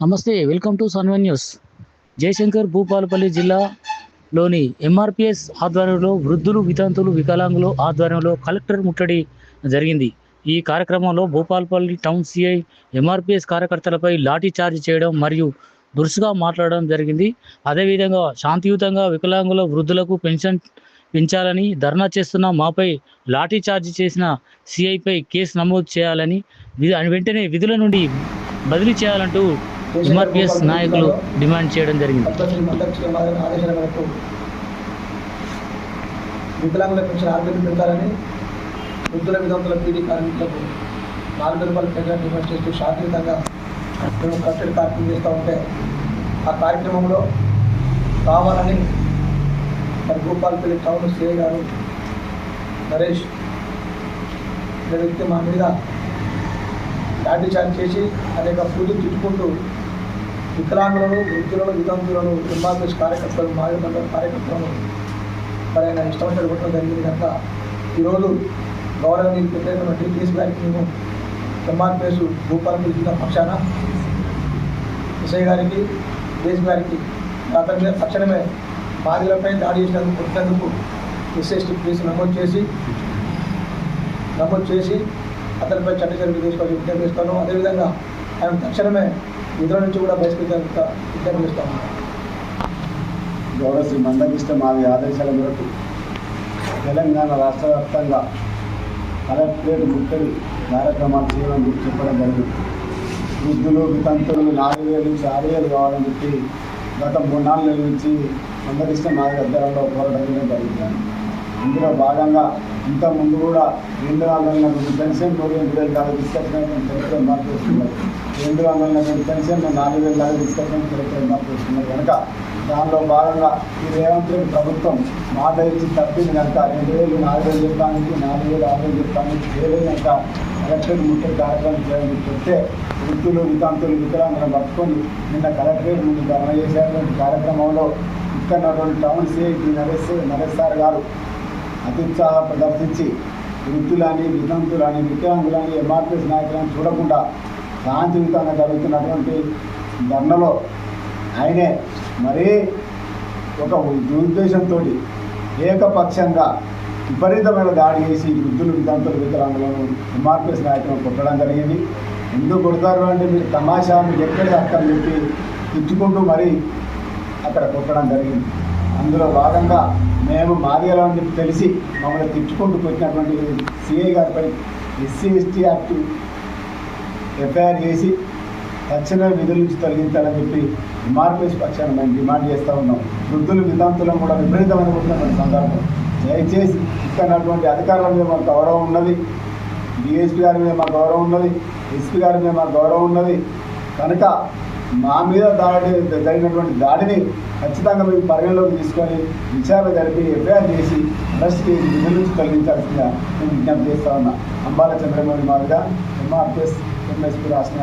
నమస్తే welcome to sun one news. Jayashankar Bhupalpally జిల్లాలోని MRPS ఆధ్వర్యంలో వృద్ధులు వితంతులు వికలాంగులు ఆధ్వర్యంలో కలెక్టర్ ముట్టడి జరిగింది. ఈ కార్యక్రమంలో భూపాలపల్లి టౌన్ సిఐ ఎంఆర్పిఎస్ కార్యకర్తలపై లాఠీ చార్జ్ చేయడం మరియు దురుసుగా మాట్లాడడం జరిగింది. అదేవిధంగా శాంతియుతంగా వికలాంగుల వృద్ధులకు పెన్షన్ పెంచాలని ధర్నా చేస్తున్న మాపై లాఠీ చార్జ్ చేసిన సిఐపై కేసు నమోదు చేయాలని వెంటనే విధుల నుండి బదిలీ చేయాలంటూ ఎంఆర్పిఎస్ నాయకులు డిమాండ్ చేయడం జరిగింది. వికలాంగుల పెన్షన్ ఆరు వేలు వృద్ధుల విధంతుల పీడీ కార్మికులకు నాలుగు రూపాయలు డిమాండ్ చేస్తూ శాంతియుతంగా మేము కట్టడి కార్యక్రమం చేస్తూ ఉంటే ఆ కార్యక్రమంలో కావాలని మరి భూపాలపల్లి టౌన్ సిఐ గారు నరేష్ అనే వ్యక్తి మా మీద లాఠీ చార్జ్ చేసి అనేక పూజలు తిట్టుకుంటూ వికలాంగులను వృద్ధులను వితంతులను ఎంఆర్ఎస్ కార్యకర్తలు మాదిరి కార్యకర్తలను మరి ఆయన ఇష్టపడి కొట్టడం జరిగింది కనుక ఈరోజు గౌరవనీయులు పెట్టేటువంటి కేసు గారికి మేము ఎంఆర్పిఎస్ భూపాలపల్లి జిల్లా పక్షాన ఎస్ఐ గారికి దేశ్ గారికి అతని మీద తక్షణమే బాధితులపై దాడి చేసినందుకు కొట్టినందుకు ఎస్ఎస్టీ కేసు నమోదు చేసి నమోదు చేసి అతనిపై చట్ట చర్యలు తీసుకొని విజ్ఞప్తి అదేవిధంగా ఆయన తక్షణమే నిధుల నుంచి కూడా బహిష్కరించాలని విజ్ఞప్తి గౌరవ శ్రీ మందకృష్ణ మాది ఆదేశాల మేరకు తెలంగాణ రాష్ట్ర వ్యాప్తంగా కలెక్టరేట్ ముట్టడి కార్యక్రమాలు చేయడం గురించి చెప్పడం జరిగింది. వృద్ధులు వితంతులు నాలుగు వేలు నుంచి ఆరు వేలు కావాలని చెప్పి గత మూడు నాలుగు నెలల నుంచి మందకృష్ణ మాది దగ్గరలో పోరాటం జరిగింది. ఇందులో భాగంగా ఇంతకుముందు కూడా రెండు వందల పెన్షన్ మూడు రెండు వేలు దాకా మార్పు వస్తున్నారు రెండు వందల పెన్షన్ నాలుగు వేల దాకా తీసుకొచ్చిన చరిత్ర మార్పు వస్తున్నారు కనుక దానిలో భాగంగా ఈ రేవంత్ రెడ్డి ప్రభుత్వం మాట ఇచ్చి తప్పింది కనుక రెండు వేలు నాలుగు వేలు చెప్పడానికి నాలుగు వేలు ఆరు వేలు చెప్పడానికి చేయలేదు కనుక కలెక్టరేట్ ముఖ్య కార్యక్రమం చేయాలని చెప్తే వృద్ధులు వితాంతులు వికలాంగులను పట్టుకొని నిన్న కలెక్టరేట్ ముందు ధర్మ చేసేటువంటి కార్యక్రమంలో ఇక్కడ town CIT Naresh Naresh sir గారు అత్యుత్సాహ ప్రదర్శించి వృద్ధులని వితంతులని వికలాంగులని ఎంఆర్పిఎస్ నాయకులను చూడకుండా శాంతియుతంగా జరుగుతున్నటువంటి ధర్నలో ఆయనే మరీ ఒక దురుద్దేశంతో ఏకపక్షంగా విపరీతమైన దాడి చేసి వృద్ధులు వితంతులు వికలాంగులను ఎంఆర్పిఎస్ నాయకులను కొట్టడం జరిగింది. ఎందుకు కొడతారు అంటే మీరు తమాషా మీరు ఎక్కడ అక్కడ చెప్పి తిట్టుకుంటూ మరీ అక్కడ కొట్టడం జరిగింది. అందులో భాగంగా మేము మాదిగలో అని చెప్పి తెలిసి మమ్మల్ని తిట్టుకుంటూ కొట్టినటువంటి సిఐ గారిపై ఎస్సీ ఎస్టీ యాక్ట్ ఎఫ్ఐఆర్ చేసి తక్షణమే విధుల నుంచి తొలగించాలని చెప్పి ఎంఆర్పిఎస్ పక్షాన్ని మేము డిమాండ్ చేస్తూ ఉన్నాం. వృద్ధులు విధాంతులను కూడా విపరీతమైన కొట్టినటువంటి సందర్భం దయచేసి ఇక్కడ అధికారుల మీద మాకు గౌరవం ఉన్నది. డిఎస్పీ గారి మీద మాకు గౌరవం ఉన్నది. ఎస్పీ గారి మీద మాకు గౌరవం ఉన్నది. కనుక మా మీద దాడి జరిగినటువంటి దాడిని ఖచ్చితంగా మేము పరిగణలోకి తీసుకొని విచారణ జరిపి ఎఫ్ఐఆర్ చేసి అరెస్ట్ చేసి విధుల నుంచి తొలగించాల్సిందిగా మేము విజ్ఞప్తి చేస్తా ఉన్నా. అంబాల చంద్రమౌళి మాదిగా ఎంఆర్పిఎస్ ఎంఎస్పీ రాష్ట్ర